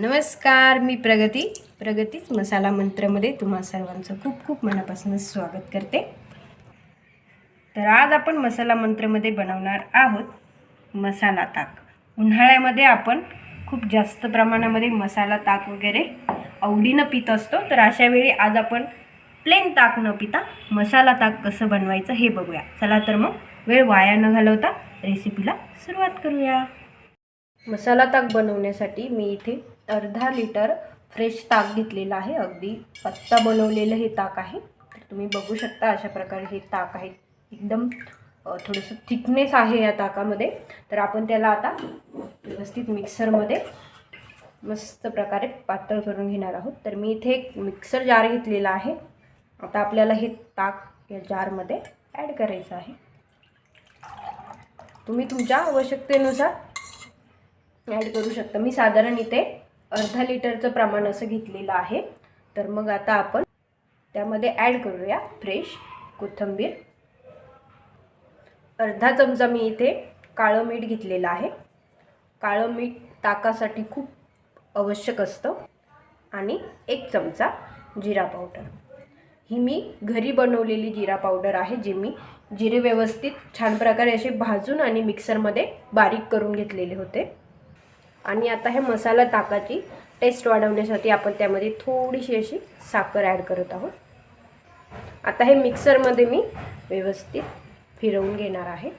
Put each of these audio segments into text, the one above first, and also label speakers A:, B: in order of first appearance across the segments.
A: नमस्कार मी प्रगती. प्रगतीच मसाला मंत्रमध्ये तुम्हा सर्वांचं खूप खूप मनापासून स्वागत करते. तर आज आपण मसाला मंत्रमध्ये बनवणार आहोत मसाला ताक. उन्हाळ्यामध्ये आपण खूप जास्त प्रमाणामध्ये मसाला ताक वगैरे आवडीनं पित असतो. तर अशा वेळी आज आपण प्लेन ताक न पिता मसाला ताक कसं बनवायचं हे बघूया. चला तर मग वेळ वाया न घालवता रेसिपीला सुरुवात करूया. मसाला ताक बनवण्यासाठी मी इथे अर्धा लिटर फ्रेश ताक घेतलेलं आहे. अगदी आत्ता बनवलेलं हे ताक आहे. तर तुम्ही बघू शकता अशा प्रकारे हे ताक आहे. एकदम थोडंसं थिकनेस आहे या ताकामध्ये. तर आपण त्याला आता व्यवस्थित मिक्सरमध्ये मस्त प्रकारे पातळ करून घेणार आहोत. तर मी इथे एक मिक्सर जार घेतलेला आहे. आता आपल्याला हे ताक या जारमध्ये ॲड करायचं आहे. तुम्ही तुमच्या आवश्यकतेनुसार ॲड करू शकता. मी साधारण इथे अर्धा लिटरचं प्रमाण असं घेतलेलं आहे. तर मग आता आपण त्यामध्ये ॲड करूया फ्रेश कोथिंबीर. अर्धा चमचा मी इथे काळं मीठ घेतलेलं आहे. काळं मीठ ताकासाठी खूप आवश्यक असतं. आणि एक चमचा जिरा पावडर. ही मी घरी बनवलेली जिरा पावडर आहे जी मी जिरे व्यवस्थित छान प्रकारे असे भाजून आणि मिक्सरमध्ये बारीक करून घेतलेले होते. आणि आता हे मसाला ताकाची टेस्ट वाढवण्यासाठी आपण त्यामध्ये थोडीशी अशी साखर ॲड करत आहोत. आता हे मिक्सरमध्ये मी व्यवस्थित फिरवून घेणार आहे.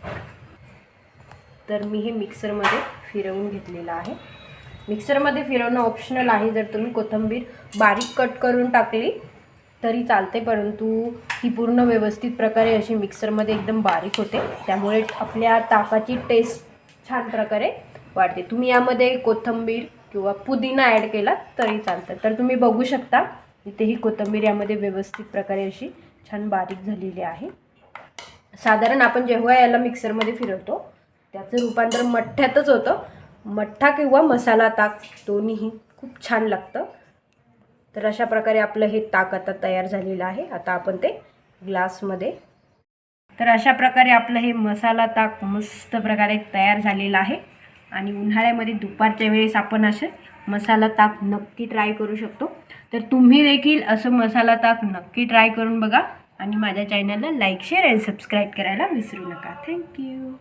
A: तर मी हे मिक्सरमध्ये फिरवून घेतलेलं आहे. मिक्सरमध्ये फिरवणं ऑप्शनल आहे. जर तुम्ही कोथिंबीर बारीक कट करून टाकली तरी चालते. परंतु ती पूर्ण व्यवस्थित प्रकारे अशी मिक्सरमध्ये एकदम बारीक होते. त्यामुळे आपल्या ताकाची टेस्ट छान प्रकारे वाढते. तुम्ही यामध्ये कोथिंबीर किंवा पुदिना ॲड केला तरी चालतं. तर तुम्ही बघू शकता इथे ही कोथिंबीर यामध्ये व्यवस्थित प्रकारे अशी छान बारीक झालेली आहे. साधारण आपण जेव्हा याला मिक्सरमध्ये फिरवतो त्याचं रूपांतर मठ्ठ्यातच होतं. मठ्ठा किंवा मसाला ताक दोन्हीही खूप छान लागतं. तर अशा प्रकारे आपलं हे ताक आता तयार झालेलं आहे. आता आपण ते ग्लासमध्ये तर अशा प्रकारे आपलं हे मसाला ताक मस्त प्रकारे तयार झालेलं आहे. आणि उन्हाळ्यामध्ये दुपारच्या वेळेस आपण असं मसाला ताक नक्की ट्राय करू शकतो. तर तुम्ही देखील असं मसाला ताक नक्की ट्राय करून बघा आणि माझ्या चॅनलला लाईक शेअर आणि सबस्क्राईब करायला विसरू नका. थँक्यू